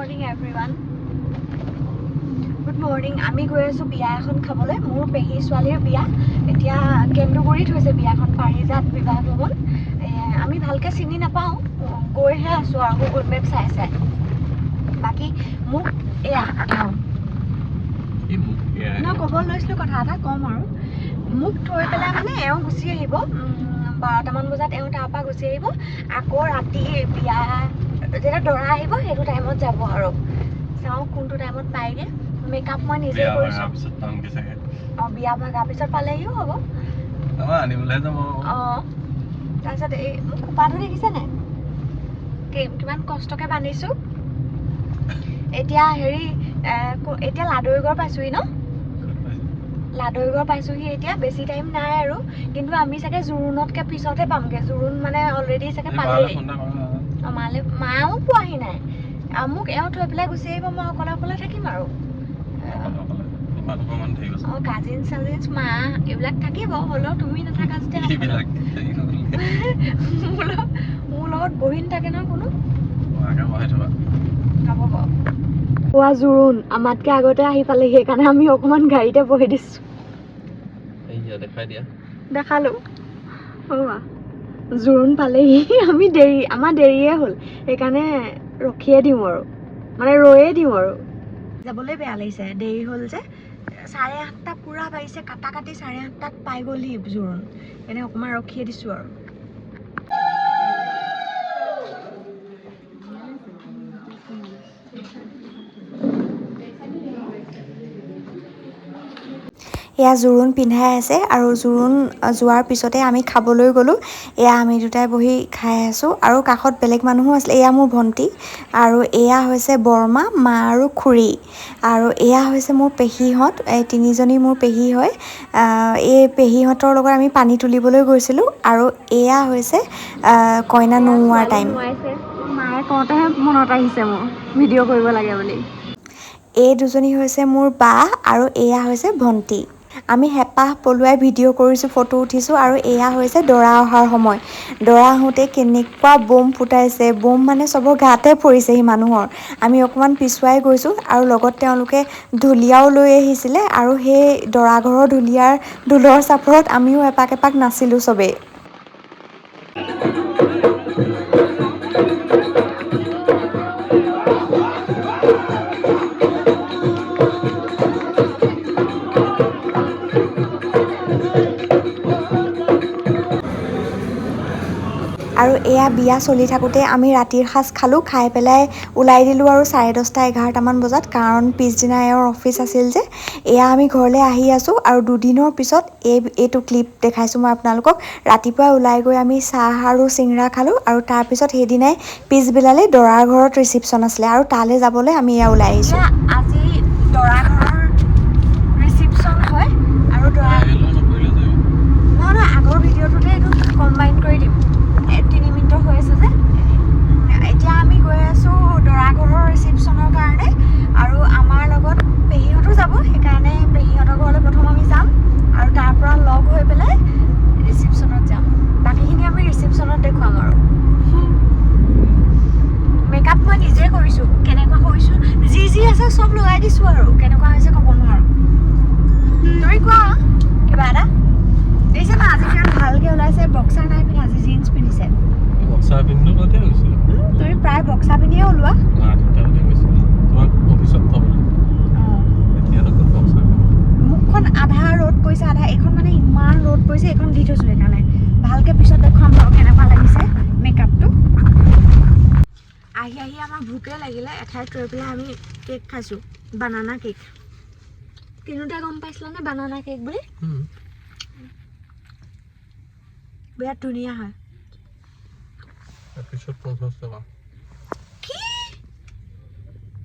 Morning everyone good morning আমি গৈ আছোঁ বিয়া এখন খাবলৈ। মোৰ পেহী ছোৱালীৰ বিয়া। এতিয়া কেন্দুগুৰিত হৈছে বিয়াখন পাৰিজাত বিবাহ ভৱন। আমি ভালকৈ চিনি নাপাওঁ। গৈহে আছোঁ আৰু গুগল মেপ চাই চাই। বাকী মোক এয়া মই ক'ব লৈছিলোঁ কথা এটা ক'ম আৰু। মোক থৈ পেলাই মানে এওঁ গুচি আহিব। বাৰটামান বজাত এওঁ তাৰপৰা গুচি আহিব। আকৌ ৰাতি বিয়া যেতিয়া দৰা আহিব সেইটো টাইমত যাব আৰু। চাওঁ কোনটো টাইমত পায়গৈ মেকআপ মই নিজে কৰিছোঁ। অঁ বিয়া ভগাৰ পিছত পালেহিও হ'ব। অঁ তাৰপিছত এই মোক খোপাটো দেখিছে নাই? কিমান কষ্টকৈ বান্ধিছোঁ। এতিয়া হেৰি এতিয়া লাডুৰিগড় পাইছোঁহি ন? লাডুৰিগড় পাইছোঁহি এতিয়া বেছি টাইম নাই আৰু। কিন্তু আমি চাগে জোৰোণতকৈ পিছতে পামগৈ। জোৰোণ মানে অলৰেডি চাগে পালেই মালে মাও পোৱাহি নাই আৰু মোক এওঁ থৈ পেলাই গুচি আহিব মই অকলে অকলে থাকিম আৰু। অঁ কাজিন চাজিন মা এইবিলাক থাকিব হ'লেও তুমি নাথাকা যেতিয়া। মোৰ লগত মোৰ লগত বহি নাথাকে ন কোনো পোৱা জোৰোণ আমাতকৈ আগতে আহি পালেহি সেইকাৰণে আমি অকণমান গাড়ীতে বহি দিছোঁ। দেখালোঁ অ' জোৰোণ পালেহি। আমি দেৰি আমাৰ দেৰিয়ে হ'ল। সেইকাৰণে ৰখিয়ে দিওঁ আৰু। মানে ৰৈয়ে দিওঁ আৰু। যাবলৈ বেয়া লাগিছে দেৰি হ'ল যে। চাৰে আঠটা পূৰা বাজিছে কাটা কাটি চাৰে আঠটাত পাই গ'লহি জোৰোণ। এনে অকণমান ৰখিয়ে দিছোঁ আৰু। এয়া জোৰোণ পিন্ধাই আছে আৰু জোৰোণ যোৱাৰ পিছতে আমি খাবলৈ গ'লোঁ। এয়া আমি দুটাই বহি খাই আছোঁ আৰু কাষত বেলেগ মানুহো আছিলে। এয়া মোৰ ভণ্টি আৰু এয়া হৈছে বৰমা মা আৰু খুৰী। আৰু এয়া হৈছে মোৰ পেহীহঁত এই তিনিজনী মোৰ পেহী হয়। এই পেহীহঁতৰ লগত আমি পানী তুলিবলৈ গৈছিলোঁ আৰু এয়া হৈছে কইনা নোওৱাৰ টাইম মায়ে কওঁতেহে মনত আহিছে মোৰ ভিডিঅ' কৰিব লাগে বুলি। এই দুজনী হৈছে মোৰ বা আৰু এয়া হৈছে ভণ্টি। আমি হেঁপাহ পলুৱাই ভিডিঅ' কৰিছোঁ ফটো উঠিছোঁ আৰু এয়া হৈছে দৰা অহাৰ সময়। দৰা আহোঁতে কেনেকুৱা বোম ফুটাইছে বোম মানে চবৰ গাতে পৰিছেহি মানুহৰ। আমি অকণমান পিছুৱাই গৈছোঁ আৰু লগত তেওঁলোকে ঢুলীয়াও লৈ আহিছিলে আৰু সেই দৰা ঘৰৰ ঢুলীয়াৰ ঢোলৰ চাপৰত আমিও এপাক এপাক নাচিলোঁ চবেই। আৰু এয়া বিয়া চলি থাকোঁতে আমি ৰাতিৰ সাজ খালোঁ খাই পেলাই ওলাই দিলোঁ আৰু চাৰে দহটা এঘাৰটামান বজাত। কাৰণ পিছদিনা এওঁৰ অফিচ আছিল যে এয়া আমি ঘৰলৈ আহি আছোঁ আৰু দুদিনৰ পিছত এই এইটো ক্লিপ দেখাইছোঁ মই আপোনালোকক। ৰাতিপুৱা ওলাই গৈ আমি চাহ আৰু চিংৰা খালোঁ আৰু তাৰপিছত সেইদিনাই পিছবেলালৈ দৰাৰ ঘৰত ৰিচিপশ্যন আছিলে আৰু তালৈ যাবলৈ আমি এয়া ওলাই আহিছোঁ। আজি দৰা ঘৰৰ ৰিচিপশ্যন হয় আৰু দৰা আহিলেও নকৰিলে চাগে। নহয় নহয় আগৰ ভিডিঅ'টোতে এইটো কম্বাইন কৰি দিম এ, তিনি মিনিটৰ হৈ আছে যে এতিয়া আমি গৈ আছোঁ দৰা ঘৰৰ ৰিচিপশ্যনৰ কাৰণে আৰু আমাৰ লগত পেহীহঁতো যাব সেইকাৰণে পেহীহঁতৰ ঘৰলৈ প্ৰথম আমি যাম আৰু তাৰ পৰা লগ হৈ পেলাই ৰিচিপশ্যনত যাম বাকীখিনি আমি ৰিচিপশ্যনত দেখুৱাম আৰু মেকআপ মই নিজে কৰিছোঁ কেনেকুৱা কৰিছোঁ যি যি আছে চব লগাই দিছোঁ আৰু কেনেকুৱা হৈছে ক'ব নোৱাৰোঁ। তুমি কোৱা। কিবা এটা? দেখিছে না আজি কিমান ভালকে ওলাইছে বক্সাৰ নাই পিন্ধা আজি জিন্স পিন্ধিছে। বক্সা পিন্ধো কতে উম, তুমি প্ৰায় বক্সা পিন্ধিয়ে ওলোৱা। মুখখন আধা ৰ'দ পৰিছে আধা এইখন মানে ইমান ৰ'দ পৰিছে এইখন দি থৈছোঁ সেইকাৰণে। ভালকে পিছত দেখুৱাম বাৰু কেনেকুৱা লাগিছে মেকআপটো আহি আহি আমাৰ ভোকে লাগিলে এঠাইত ৰৈ পেলাই আমি কেক খাইছোঁ বানানা কেক। কিনোতে গম পাইছিলানে বানানা কেক বুলি? বিৰাট ধুনীয়া হয়। তাৰপিছত পঞ্চাছ টকা। কি?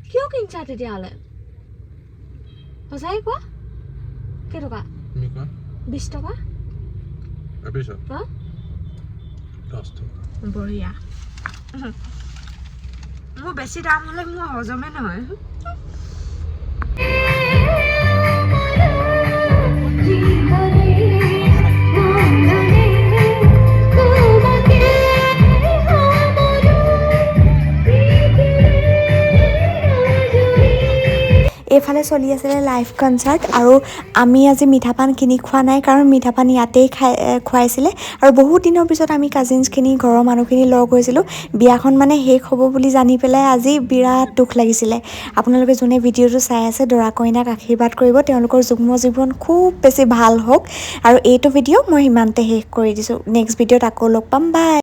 কিয় কিনিছা তেতিয়াহ'লে? সঁচাই কোৱা? কেইটকা? বিছ টকা। বঢ়িয়া। মোৰ বেছি দাম হ'লে মোৰ হজমে নহয় এইফালে চলি আছিলে লাইভ কনচাৰ্ট আৰু আমি আজি মিঠা পান কিনি খোৱা নাই কাৰণ মিঠা পান ইয়াতেই খাই খুৱাইছিলে। আৰু বহুত দিনৰ পিছত আমি কাজিনছখিনি ঘৰৰ মানুহখিনি লগ হৈছিলোঁ। বিয়াখন মানে শেষ হ'ব বুলি জানি পেলাই আজি বিৰাট দুখ লাগিছিলে। আপোনালোকে যোনে ভিডিঅ'টো চাই আছে দৰা কইনাক আশীৰ্বাদ কৰিব। তেওঁলোকৰ যুগ্ম জীৱন খুব বেছি ভাল হওক। আৰু এইটো ভিডিঅ' মই ইমানতে শেষ কৰি দিছোঁ। নেক্সট ভিডিঅ'ত আকৌ লগ পাম। বাই